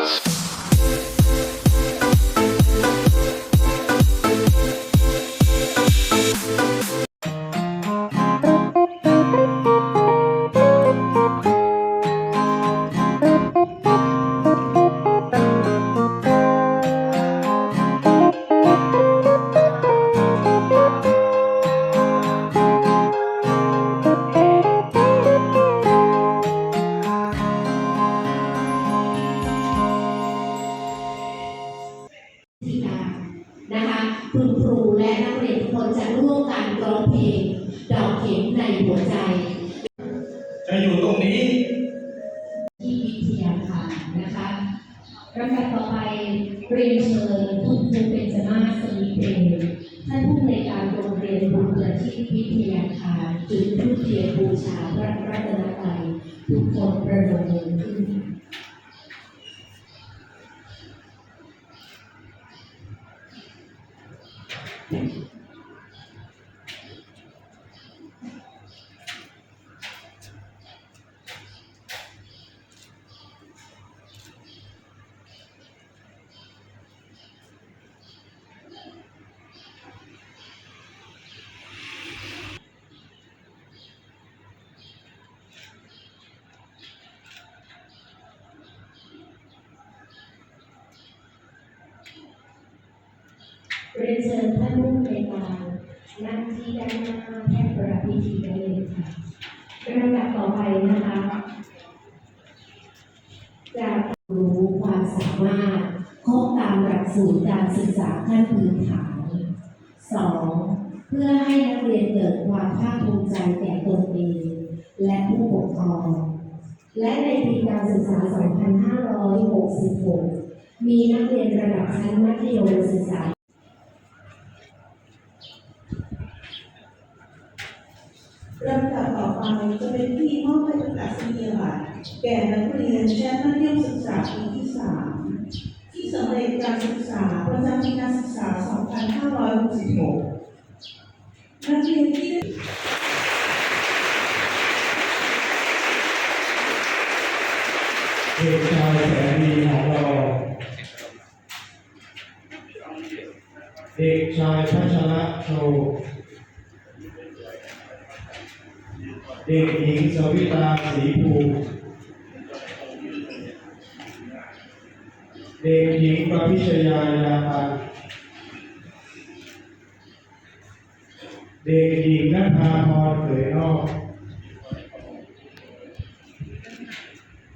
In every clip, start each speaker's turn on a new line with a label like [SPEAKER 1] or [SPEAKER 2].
[SPEAKER 1] ที่ ลำดับต่อไปเรียนเชิญคุณครูเป็นจมาสมีเพลงท่านผู้ในการโรงเรียนบุญเกิดที่วิทยาคารจุดทูปเทียนบูชาพระรัตนตรัย รียนเชิญท่านผู้ในการนั่งที่ด้านหน้าแท่นประพิธีได้เลยค่ะเป็นลำดับต่อไปนะคะจะรู้ความสามารถครบตามหลักสูตรการศึกษาขั้นพื้นฐาน 2. เพื่อให้นักเรียนเกิดความภาคภูมิใจแก่ตนเองและผู้ปกครอง และในปีการศึกษา 2566 มีนักเรียนระดับชั้นมัธยมศึกษา
[SPEAKER 2] ลำดับต่อไปจะเป็นพิธีมอบใบประกาศนียบัตรแก่นักเรียนชั้นมัธยมศึกษาปีที่สามที่สำเร็จการศึกษาประจำปีการศึกษา 2566นักเรียนที่
[SPEAKER 3] เด็กชายแสนดีของเรา เด็กชายพัชระโชว์ เด็กหญิงสวิตาสีภูเด็กหญิงประพิชยายาพันเด็กหญิงนภาพรเผยนอก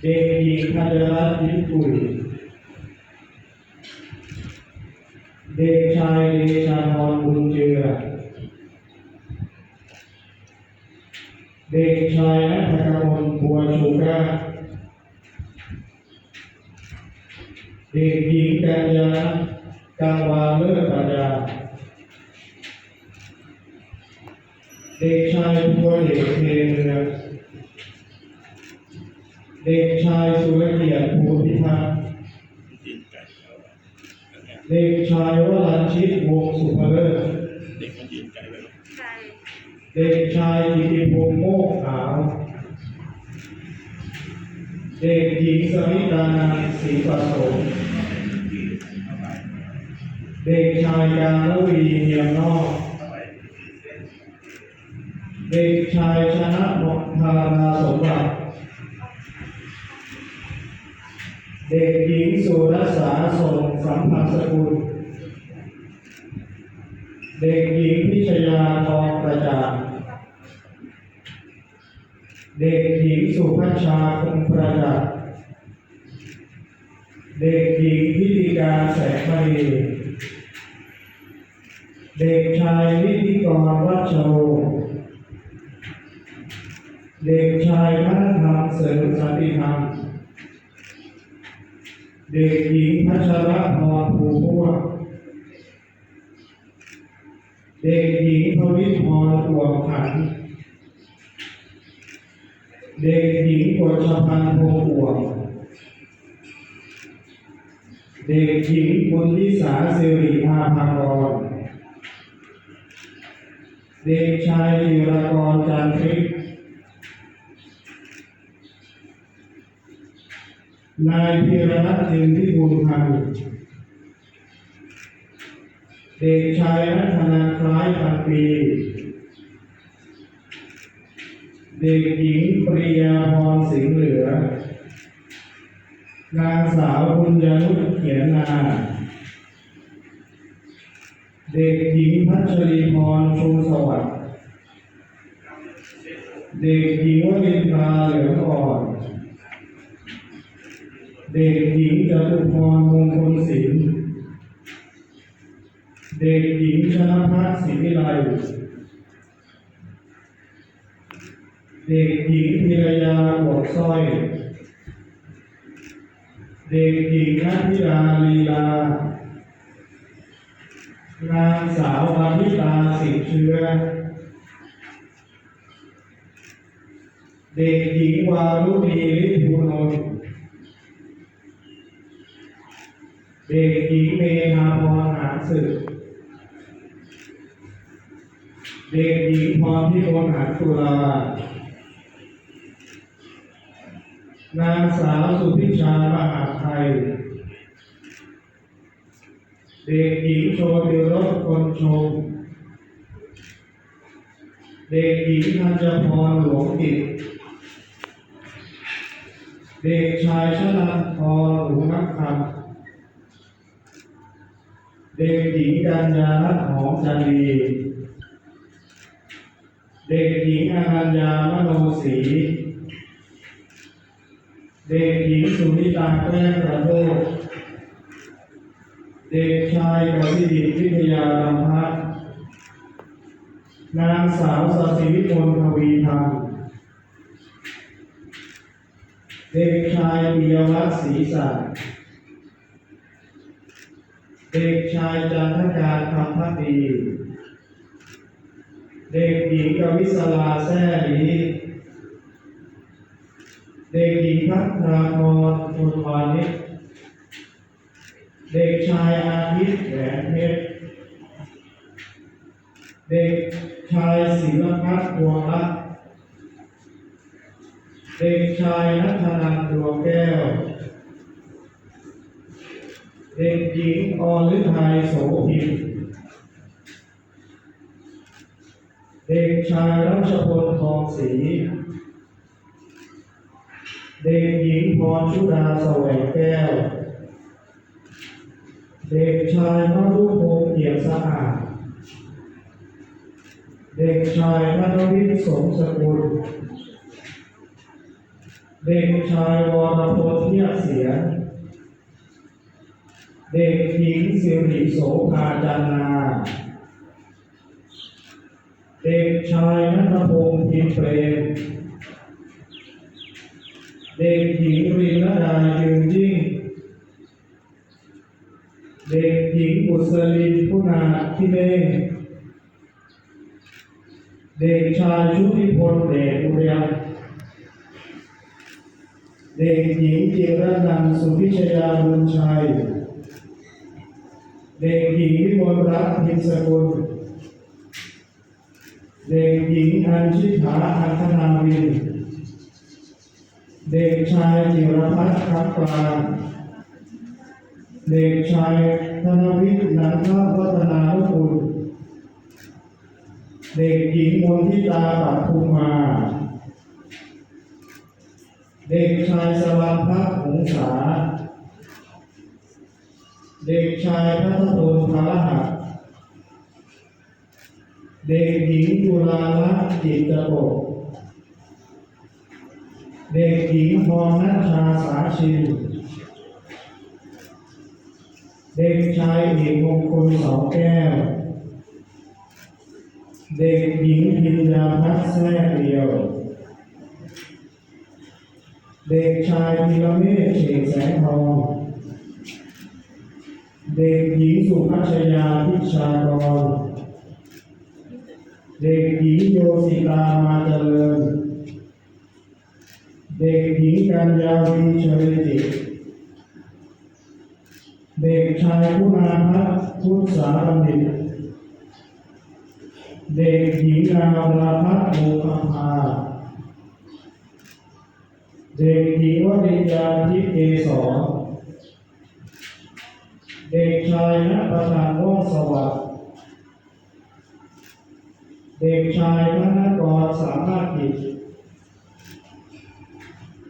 [SPEAKER 3] เด็กหญิงธัญรัตน์ยิ้มกุยเด็กชายเดชาพรบุญเจือ เด็กชายนัทกมลบัวชูกาเด็กหญิงกัญญากังวานเลิศปัญญาเด็กชายพัวเด็กเทเมืองเด็กชายสุรเกียรติภูพิทักษ์เด็กชายวรัญชิตวงสุภเลิศ เด็กชายกิติพงษ์โมกขาว เด็กหญิงสมิตานันศรีประสมเด็กชายยานวีเนียมนอก เด็กชายชนะมทาราสมบัติ เด็กหญิงสุรสาส่งสัมพันธ์สกุล เด็กหญิงพิชยาทองประจักษ์ เด็กหญิงสุพัชชาคงประจักษ์เด็กหญิงพิธิการแสงมณีเด็กชายวิธิกรวัชโรเด็กชายพัฒธรรมเสริมสันติธรรม เด็กหญิงพัชรพรภูม่วงเด็กหญิงพวิพรอวมขันธ์ เด็กหญิงกฎชพันธ์พงษ์อวมเด็กหญิงบุญลิสาสิริภาภากร เด็กชายจิรกรจันทริกนายพีรนัทจินที่บูรพันธ์เด็กชายนัทนาคล้ายพันปี ด็กหญิงปริยาพรสิงห์เหลือ นางสาวบุญญานุชเขียนนา เด็กหญิงพัชรีพรชูสวัสดิ์ เด็กหญิงวินทาเหลืองอ่อน เด็กหญิงจตุพรมงคลศิลป์ เด็กหญิงชนพัฒน์ศรีวิไล เด็กหญิงพิรยาบวกสร้อย เด็กหญิงนัทธิดาลีลานางสาววานิตาสิงห์เชื้อ เด็กหญิงวารุณีฤทธิ์ภูนน์เด็กหญิงเมธาพรหานศึก เด็กหญิงพรพิมลหานตุลา นางสาวสุพิชามหาไทย เด็กหญิงโชติรสคนชม เด็กหญิงธัญพรหลวงกิจเด็กชายชลันทรหนูนักคำเด็กหญิงกัญญาลัตหอมจันดี เด็กหญิงอนัญญามโนศรี เด็กหญิงสุนิตาแก้วประโทษเด็กชายกสิดิตวิทยาลำพัฒนางสาวสศิวิมลทวีธรรมเด็กชายปิยวัฒน์ศรีสัตย์เด็กชายจันทการคำพักดี เด็กหญิงกวิศลาแซ่ลี เด็กหญิงพัฒนาพรชนวานิชเด็กชายอาทิตย์แหวนเพชร เด็กชายศิลพัฒน์ดวงรัตน์เด็กชายนัทนันดวงแก้ว เด็กหญิงอรฤทัยโสภินเด็กชายรัชพลทองศรี เด็กหญิงพรชุดาสวงแก้ว เด็กชายพรุพงษ์เอี่ยมสะอาด เด็กชายพัทวิทย์สมสกุล เด็กชายวรพลเทียเสีย เด็กหญิงสิริโสภาจันนา เด็กชายนัทพงศ์พิมเปรม เด็กหญิงรินดายืนยิ่ง เด็กหญิงบุษลินพุนาทิเมฆเด็กชายชุติพลเดชอุรียนเด็กหญิงเจิรนันท์สุพิชยาบุญชัย เด็กหญิงวิมลรัตน์พิมสกุล เด็กหญิงอัญชิฐาอัคนาวิน เด็กชายจิรพัฒน์ครับปรางเด็กชายธนวิทย์นันทวัฒนานุกุลเด็กหญิงมนทิตาปัตภูมา เด็กชายสลันพัฒน์หงษา เด็กชายพัทพลพาหักเด็กหญิงจุฬาลักษณ์จิตตะบก เด็กหญิงพรนัชชาสาชินเด็กชายเอกมงคลสองแก้ว เด็กหญิงพิญญาพัฒน์แท้เดียว เด็กชายธีรเมฆเฉกแสงทอง เด็กหญิงสุภัชยาพิชากร เด็กหญิงโยสิตามาเจริญ เด็กหญิงกัญญาวีเฉลิจิตเด็กชายคุณาพัฒน์พุทธสารบัณฑิตเด็กหญิงนาราพัฒน์โมคคาภาเด็กหญิงวริญญาทิพย์เกศรเด็กชายณประธานว่องสวัสดิ์เด็กชายธนกรสามารถกิจ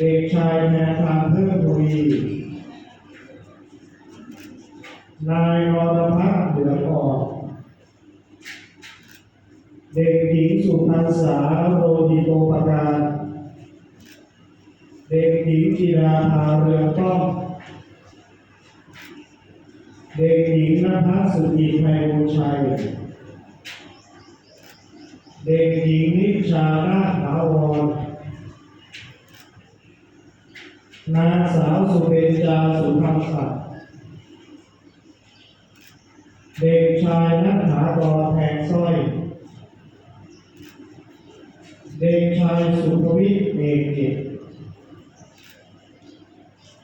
[SPEAKER 3] เด็กชายแนทางเพิ่มทวีนายวรพัฒน์เหลืองอ่อนเด็กหญิงสุพรรณษาโรดิโตปการเด็กหญิงจิราภาเรืองต้อมเด็กหญิงนภัสสุธีไพบูลย์ชัย เด็กหญิงนิชานาถาวร นางสาวสุเบญจาสุธรรมศักดิ์เด็กชายนัทธากรแทงสร้อย เด็กชายสุภวิทย์เอกกิจ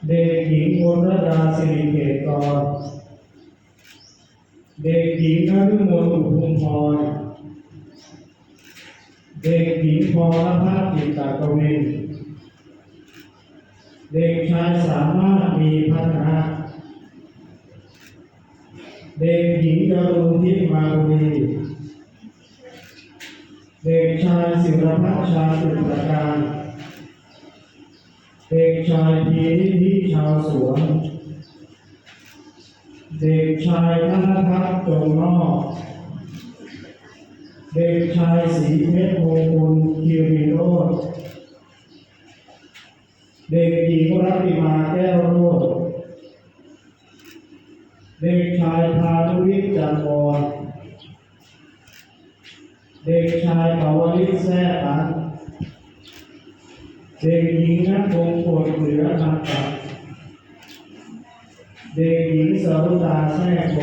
[SPEAKER 3] เด็กหญิงวรดาสิริเกตกรเด็กหญิงนฤมลอุทุมพร เด็กหญิงพรพัฒน์จิตตากวิน เด็กชายสามารถมีพัฒนาเด็กหญิงจรุณทิพมาบุรีเด็กชายศิรพัชชาสุตรการ เด็กชายพีนิธิชาวสวน เด็กชายธนทัศน์จงนอก เด็กชายศรีเพชรมงคลคิริโรธ เด็กหญิงรัติมาแก้วโรดเด็กชายพานุวิทย์จันทร์เด็กชายปวริศแซ่ตันเด็กหญิงนัทวงศ์ปวดเหลือทันตัดเด็กหญิงสรุตาแซ่โบ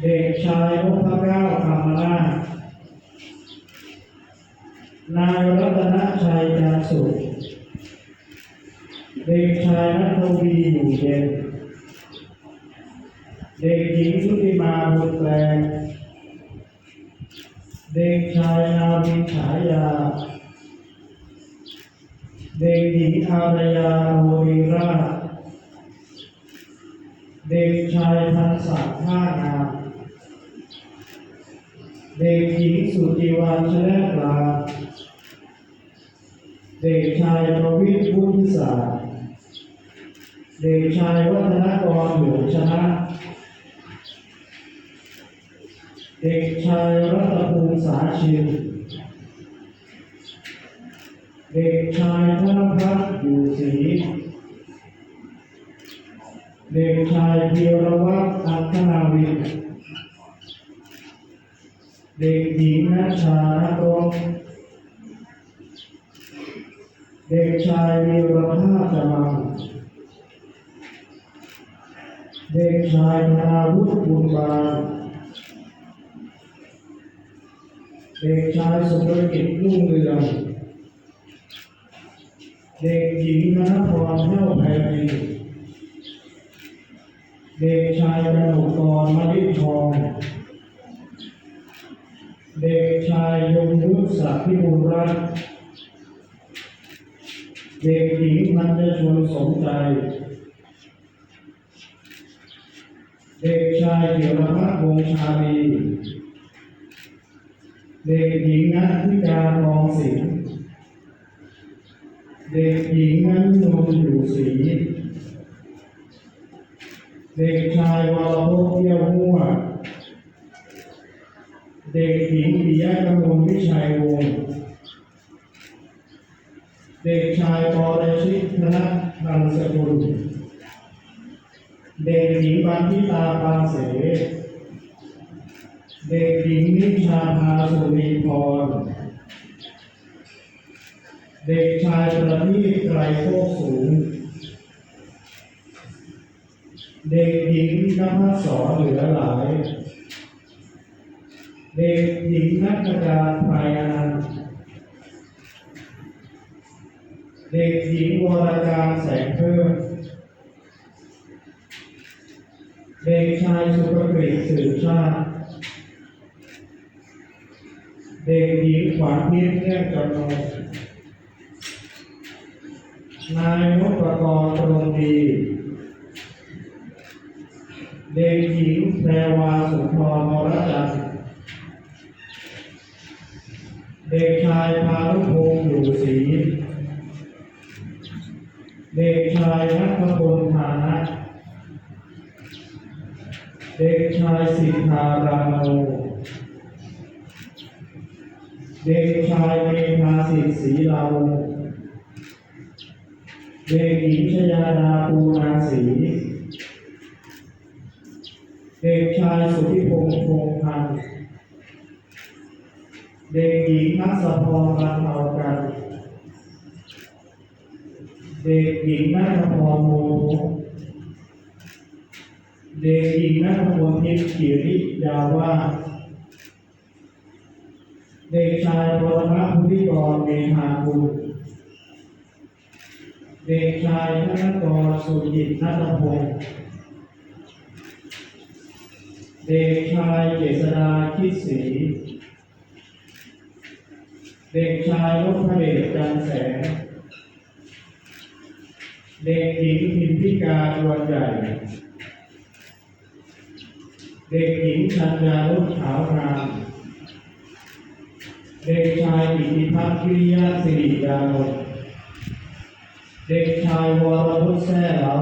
[SPEAKER 3] เด็กชายนพเก้าคำนาถ นายรัตนชัยจันสุขเด็กชายนัทวีอยู่เย็น เด็กหญิงชุติมาบุตรแปลงเด็กชายนาวินฉายา เด็กหญิงอารยาโมริราชเด็กชายพันศักดิ์ท่างาม เด็กหญิงสุจิวันชนะกลา เด็กชายประวิทย์พุทธิศาสตร์ เด็กชายวัฒนกรเหลืองชนะ เด็กชายรัตภูมิสาชินเด็กชายธนพัฒน์อยู่ศรีเด็กชายเพียรวัตรอัคนาวิน เด็กหญิงนัชชานกรง เด็กชายวีรภาพจมังเด็กชายนาวุฒิบุญบาเด็กชายสุภกิจรุ่งเรืองเด็กหญิงนภพรเท่าไพรีเด็กชายกนกกรมลิทอง เด็กชายยงยุทธศักดิ์พิบูลรัตน์ เด็กหญิงพันธชวนสมใจ เด็กชายเกียรพัฒน์วงชาลีเด็กหญิงนัทธิการทองสิงห์เด็กหญิงนันนนท์อยู่ศรีเด็กชายวรพจน์เที่ยวมั่ว เด็กหญิงปิยะกมลวิชัยวงศ์ เด็กชายปอรชิตธนพันสกุล เด็กหญิงบันทิตาปาเส เด็กหญิงนิชาภาสุรีพร เด็กชายประทีปไกรโคกสูง เด็กหญิงนภัสสรเหลือหลาย เด็กหญิงนักการภายอนันต์ เด็กหญิงวรการแสงเพิ่ม เด็กชายสุภกฤษสืบชาติ เด็กหญิงขวัญพิษเนื่องจำนงนายนพกรตรงดี เด็กหญิงแพรวาสุนทรมรจันทร์เด็กชายพานุพงศ์อยู่ศรี เด็กชายนัทพลฐานะเด็กชายสิทธารามโนเด็กชายเมธาสิทธิ์ศรีลาวเด็กหญิงชยาดาปูนาศรีเด็กชายสุทธิพงษ์พงษ์พันธ์เด็กหญิงนัสพรบรรเทากัน เด็กหญิงนัทพรโมเด็กหญิงนัทพลทิพย์กิริยาว่าเด็กชายปรมัตถ์พุทธิกรเมธาคุณเด็กชายธนกรสุจิตนัทพงศ์เด็กชายเจษดาคิดศรีเด็กชายนพเดชจันแสง เด็กหญิงพิมพิกาดวงใหญ่ เด็กหญิงชัญญาลุขขาวงาม เด็กชายอิทธิพัฒน์พิริยะสิริยานนท์เด็กชายวรพุทธแท้เรา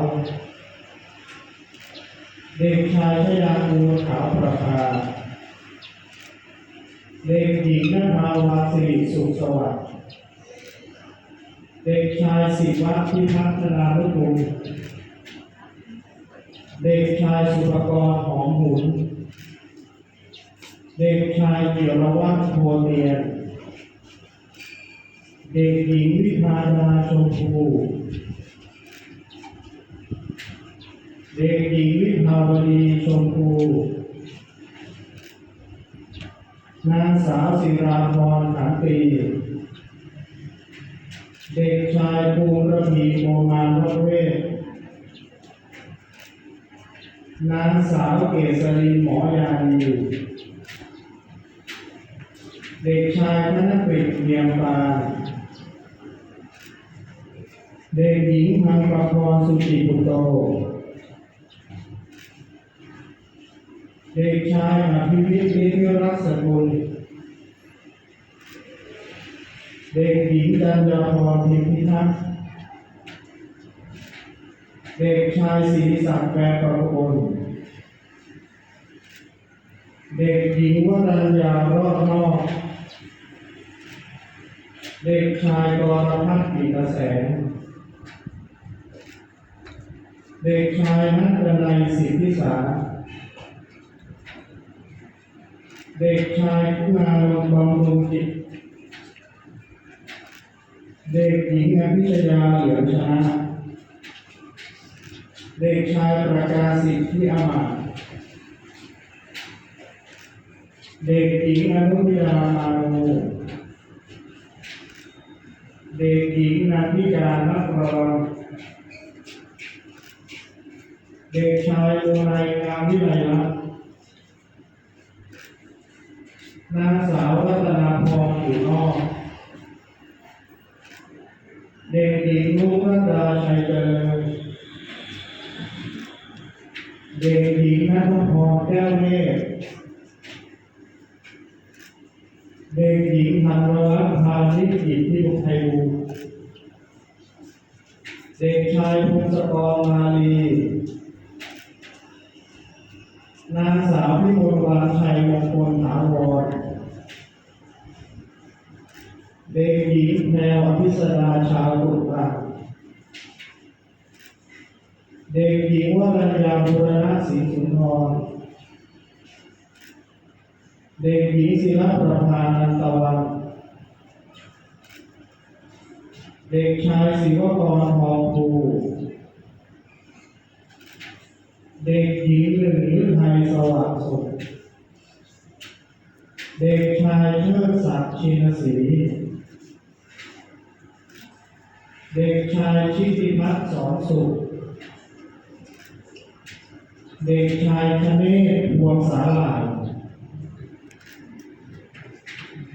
[SPEAKER 3] เด็กชายชยาคูขาวประภา เด็กหญิงนภาวาสิริสุขสวัสดิ์ เด็กชายศิวะพิพัฒนาลุกุลเด็กชายสุภกรหอมหุน เด็กชายเกียรวัฒน์โพเตียน เด็กหญิงวิพาดาชมพูเด็กหญิงวิภาวดีชมพู นางสาวศิราพรขันตี เด็กชายภูมิระพีโมมานวเวศนางสาวเกษรีหมอยานีเด็กชายธนกฤษเมียมปานเด็กหญิงพังประพรสุจิปุตโต เด็กชายอภิวิทย์นิรักษกุล เด็กหญิงจันยาพรพิมพิทักษ์เด็กชายศรีศักดิ์แปรประโคนเด็กหญิงวรัญญารอดนอก เด็กชายกรพัฒน์กิตแสง เด็กชายนัทนัยสิทธิสา เด็กชายคุณาลงบำรุงจิต เด็กหญิงอภิชยาเหลืองชนะ เด็กชายประกาศสิทธิอมาตเด็กหญิงอนุยามาโนเด็กหญิงนันทิการนักรองเด็กชายโอไนงามวิไลลักษณ์นางสาวรัตนาพรอยู่นอก เด็กหญิงลูกตาชัยเจริญเด็กหญิงนัทพรแก้วเมฆเด็กหญิงธันวรัตน์พานิชกิจที่ลุงไทยบูเด็กชายพงศกรมาลีนางสาวพิมลวานชัยมงคลถาวร เด็กหญิงแพรวอภิสดาชาวตุลาเด็กหญิงวรัญญาบุรณะศรีสุนทร เด็กหญิงศิลประภานันตวัน เด็กชายศิวกรทองภูเด็กหญิงหนึ่งฤทัยสว่างสุขเด็กชายเชิดศักดิ์ชินศรี เด็กชายชิติพัฒน์สอนสุข เด็กชายคเนศพวงสาลาย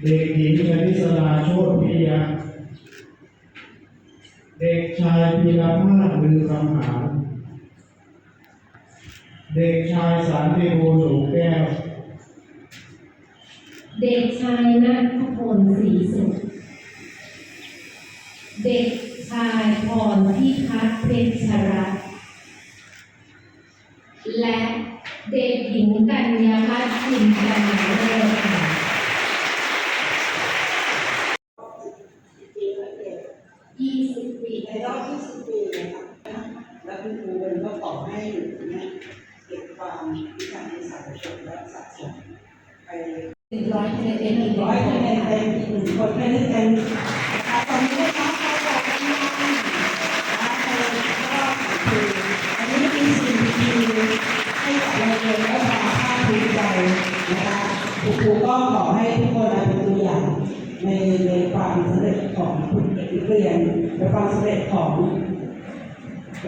[SPEAKER 3] เด็กหญิงชนิสราโชติพิยาเด็กชายพีรพาสมือคำหาเด็กชายสันติภูสูงแก้ว
[SPEAKER 1] เด็กชายนัทพลศรีสุข เด็ก ชายพรพิพัฒน์เพชรรัตน์และเด็กหญิงกัญญาพัฒน์จินกันนาเลิศค่ะ
[SPEAKER 4] ปีละเด็ก
[SPEAKER 1] 20ปี
[SPEAKER 4] ในรอบ20ปีนะคะและคุณครูเป็นก็ขอให้หนูเนี่ยเก็บความวิชาในสายชนและสะสมไป
[SPEAKER 1] 100คะแนนเต็ม
[SPEAKER 4] ห
[SPEAKER 1] อี
[SPEAKER 4] นึ่
[SPEAKER 1] ก
[SPEAKER 4] งร้อยคะแนนเต็มอีกหนึ่งคนไม่ได้เต็มนะคะตอนนี้ คุณครูก็ขอให้ทุกคนเป็นตัวอย่างในในความสำเร็จของคุณเด็กเรียนและความสำเร็จของ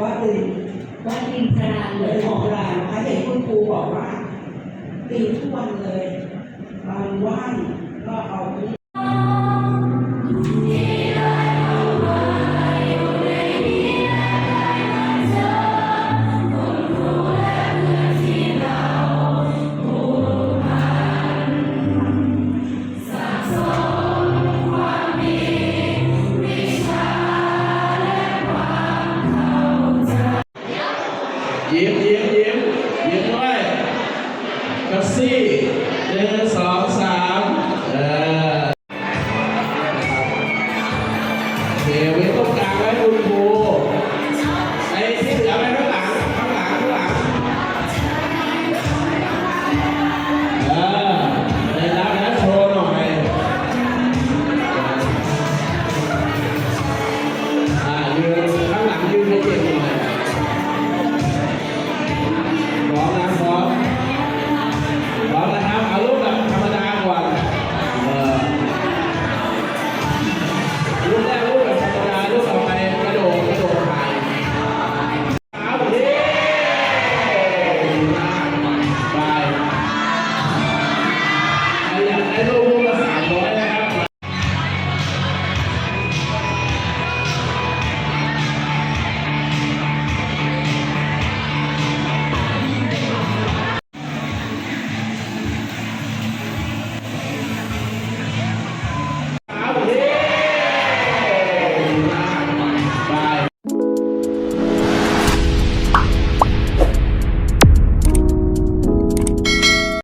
[SPEAKER 4] วัดตื่น
[SPEAKER 1] วัดอินทราเห
[SPEAKER 4] เล
[SPEAKER 1] ลือย
[SPEAKER 4] ข
[SPEAKER 1] ห
[SPEAKER 4] อ
[SPEAKER 1] ง
[SPEAKER 4] เรานะคะเห็นคุณครูบอกว่าตีทุกวันเลยตอนว่างก็เอาที่